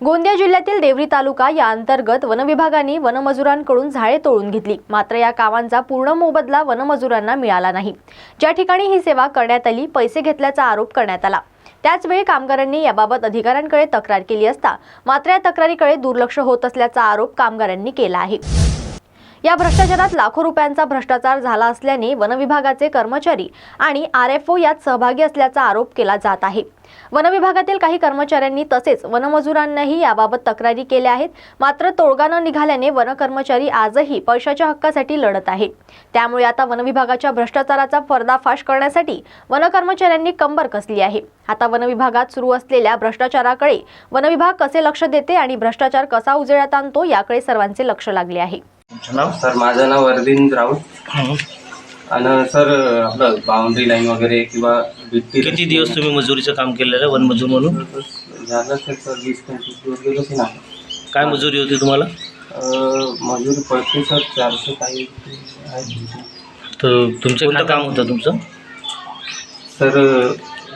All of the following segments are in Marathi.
गोंदिया जिल्ह्यातील देवरी तालुका या अंतर्गत वनविभागाने वनमजुरांकडून झाडे तोडून घेतली. मात्र या कामांचा पूर्ण मोबदला वनमजुरांना मिळाला नाही. ज्या ठिकाणी ही सेवा करण्यात आली पैसे घेतल्याचा आरोप करण्यात आला. त्याचवेळी कामगारांनी याबाबत अधिकाऱ्यांकडे तक्रार केली असता मात्र या तक्रारीकडे दुर्लक्ष होत असल्याचा आरोप कामगारांनी केला आहे. या भ्रष्टाचारात लाखो रुपयांचा भ्रष्टाचार झाला असल्याने वनविभागाचे कर्मचारी आणि आर एफ ओ यात सहभागी असल्याचा आरोप केला जात आहे. वनविभागातील काही कर्मचाऱ्यांनी तसेच वनमजुरांनाही याबाबत तक्रारी केल्या आहेत. मात्र तोडगा न निघाल्याने वनकर्मचारी आजही पैशाच्या हक्कासाठी लढत आहे. त्यामुळे आता वनविभागाच्या भ्रष्टाचाराचा पर्दाफाश करण्यासाठी वनकर्मचाऱ्यांनी कंबर कसली आहे. आता वनविभागात सुरू असलेल्या भ्रष्टाचाराकडे वनविभाग कसे लक्ष देते आणि भ्रष्टाचार कसा उजेडात आणतो याकडे सर्वांचे लक्ष लागले आहे. तुमचं नाव? सर माझं नाव अरविंद राऊत. आणि सर आपलं बाउंड्री लाईन वगैरे किंवा किती दिवस तुम्ही मजुरीचं काम केलेलं आहे वनमजूर म्हणून? झालं सर सर वीस पंचवीस दिवस गेलो ना काय मजुरी होती तुम्हाला? मजुरी पडते सर चारशे काही आहे. तर तुमचं कोणतं काम होतं तुमचं? सर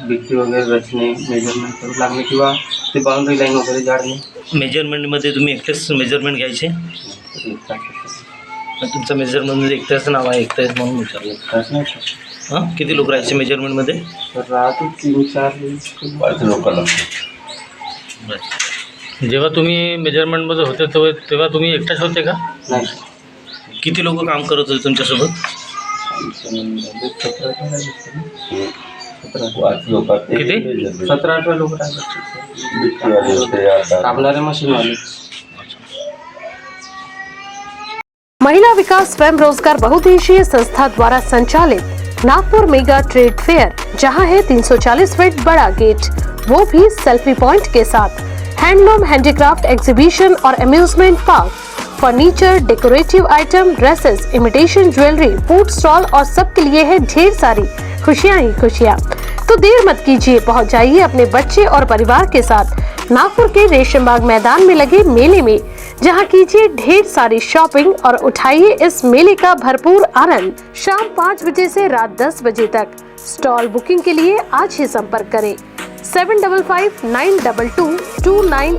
भित्ती वगैरे रचणे मेजरमेंट करू लागणे किंवा ते बाउंड्री लाईन वगैरे जाडणे मेजरमेंटमध्ये तुम्ही एकटेच मेजरमेंट घ्यायचे? तुमचं मेजरमेंटमध्ये एकट्याचं नाव आहे एकट्याच म्हणून विचारलं. नाही हां? किती लोक राहायचे मेजरमेंटमध्ये तर राहतो तीन चार लोकांना जेव्हा तुम्ही मेजरमेंटमध्ये होते तेव्हा तेव्हा तुम्ही एकटाच होते का? नाही. किती लोक काम करत होते तुमच्यासोबत? किती? सतरा अठरा लोक कापणारे मशीनवाले महिला विकास स्वयं रोज़गार बहुउद्देशीय संस्था द्वारा संचालित नागपुर मेगा ट्रेड फेयर जहाँ है 340 फीट बड़ा गेट वो भी सेल्फी पॉइंट के साथ। हैंडलूम हैंडीक्राफ्ट एग्जीबिशन और amusement park furniture decorative item dresses imitation jewellery food stall और सबके लिए है ढेर सारी। खुशियाँ ही खुशियाँ। तो देर मत कीजिए, पहुँच जाइए अपने बच्चे और परिवार के साथ। नागपुर के रेशम बाग मैदान में लगे मेले में, जहाँ कीजिए ढेर सारी शॉपिंग और उठाइए इस मेले का भरपूर आनंद। शाम पाँच बजे से रात दस बजे तक। स्टॉल बुकिंग के लिए आज ही संपर्क करें। Seven double five nine double two two nine